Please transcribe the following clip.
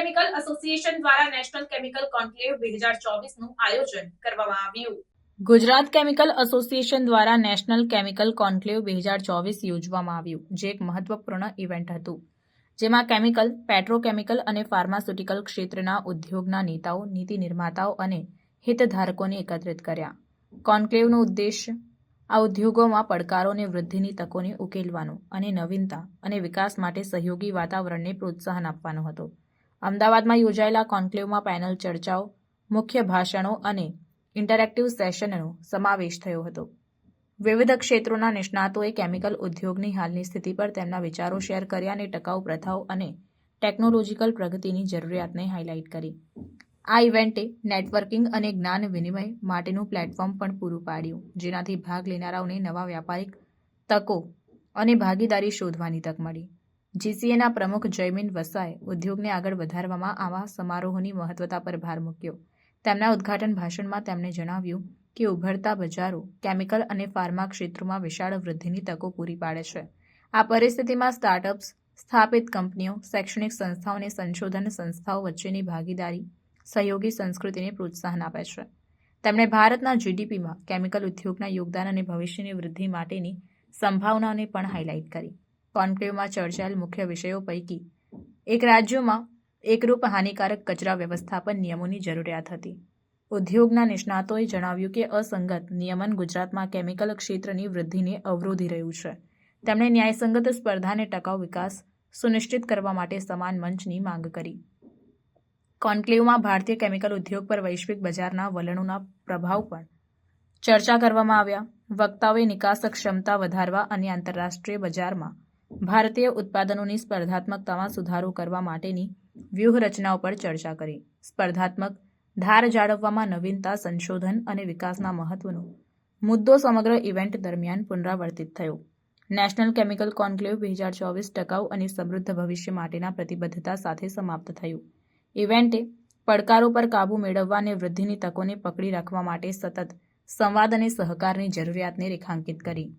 Chemical association દ્વારા national chemical conclave બે હજાર ચોવીસનું આયોજન કરવામાં આવ્યું. ગુજરાત કેમિકલ એસોસિએશન દ્વારા નેશનલ કેમિકલ કોન્ક્લેવ બે હજાર ચોવીસ યોજવામાં આવ્યું, જે એક મહત્વપૂર્ણ ઇવેન્ટ હતું, જેમાં કેમિકલ, પેટ્રોકેમિકલ અને ફાર્માસ્યુટિકલ ક્ષેત્રના ઉદ્યોગના નેતાઓ, નીતિ નિર્માતાઓ અને હિતધારકોને એકત્રિત કર્યા. કોન્ક્લેવનો ઉદ્દેશ આ ઉદ્યોગોમાં પડકારો અને વૃદ્ધિની તકોને ઉકેલવાનો અને નવીનતા અને વિકાસ માટે સહયોગી વાતાવરણને પ્રોત્સાહન આપવાનો હતો. અમદાવાદમાં યોજાયેલા કોન્ક્લેવમાં પેનલ ચર્ચાઓ, મુખ્ય ભાષણો અને ઇન્ટરેક્ટિવ સેશનનો સમાવેશ થયો હતો. વિવિધ ક્ષેત્રોના નિષ્ણાતોએ કેમિકલ ઉદ્યોગની હાલની સ્થિતિ પર તેમના વિચારો શેર કર્યા અને ટકાઉ પ્રથાઓ અને ટેકનોલોજીકલ પ્રગતિની જરૂરિયાતને હાઇલાઇટ કરી. આ ઇવેન્ટે નેટવર્કિંગ અને જ્ઞાન વિનિમય માટેનું પ્લેટફોર્મ પણ પૂરું પાડ્યું, જેનાથી ભાગ લેનારાઓને નવા વ્યાપારિક તકો અને ભાગીદારી શોધવાની તક મળી. જીસીએના પ્રમુખ જયમીન વસાએ ઉદ્યોગને આગળ વધારવામાં આવા સમારોહોની મહત્વતા પર ભાર મૂક્યો. તેમના ઉદ્ઘાટન ભાષણમાં તેમણે જણાવ્યું કે ઉભરતા બજારો કેમિકલ અને ફાર્મા ક્ષેત્રોમાં વિશાળ વૃદ્ધિની તકો પૂરી પાડે છે. આ પરિસ્થિતિમાં સ્ટાર્ટઅપ્સ, સ્થાપિત કંપનીઓ, શૈક્ષણિક સંસ્થાઓ અને સંશોધન સંસ્થાઓ વચ્ચેની ભાગીદારી સહયોગી સંસ્કૃતિને પ્રોત્સાહન આપે છે. તેમણે ભારતના જીડીપીમાં કેમિકલ ઉદ્યોગના યોગદાન અને ભવિષ્યની વૃદ્ધિ માટેની સંભાવનાઓને પણ હાઇલાઇટ કરી. કોન્ક્લેવમાં ચર્ચાયેલ મુખ્ય વિષયો પૈકી એક રાજ્યોમાં એકરૂપ હાનિકારક કચરા વ્યવસ્થાપન નિયમોની જરૂરિયાત હતી. ઉદ્યોગના નિષ્ણાતોએ જણાવ્યું કે અસંગત નિયમન ગુજરાતમાં કેમિકલ ક્ષેત્રની વૃદ્ધિને અવરોધી રહ્યું છે. તેમણે ન્યાયસંગત સ્પર્ધાને ટકાઉ વિકાસ સુનિશ્ચિત કરવા માટે સમાન મંચની માંગ કરી. કોન્ક્લેવમાં ભારતીય કેમિકલ ઉદ્યોગ પર વૈશ્વિક બજારના વલણોના પ્રભાવ પણ ચર્ચા કરવામાં આવ્યા. વક્તાઓએ નિકાસ ક્ષમતા વધારવા અને આંતરરાષ્ટ્રીય બજારમાં ભારતીય ઉત્પાદનોની સ્પર્ધાત્મકતામાં સુધારો કરવા માટેની વ્યૂહરચનાઓ પર ચર્ચા કરી. સ્પર્ધાત્મક ધાર જાળવવામાં નવીનતા, સંશોધન અને વિકાસના મહત્વનો મુદ્દો સમગ્ર ઇવેન્ટ દરમિયાન પુનરાવર્તિત થયો. નેશનલ કેમિકલ કોન્ક્લેવ બે હજાર ચોવીસ ટકાઉ અને સમૃદ્ધ ભવિષ્ય માટેના પ્રતિબદ્ધતા સાથે સમાપ્ત થયું. ઇવેન્ટે પડકારો પર કાબૂ મેળવવા અને વૃદ્ધિની તકોને પકડી રાખવા માટે સતત સંવાદ અને સહકારની જરૂરિયાતને રેખાંકિત કરી.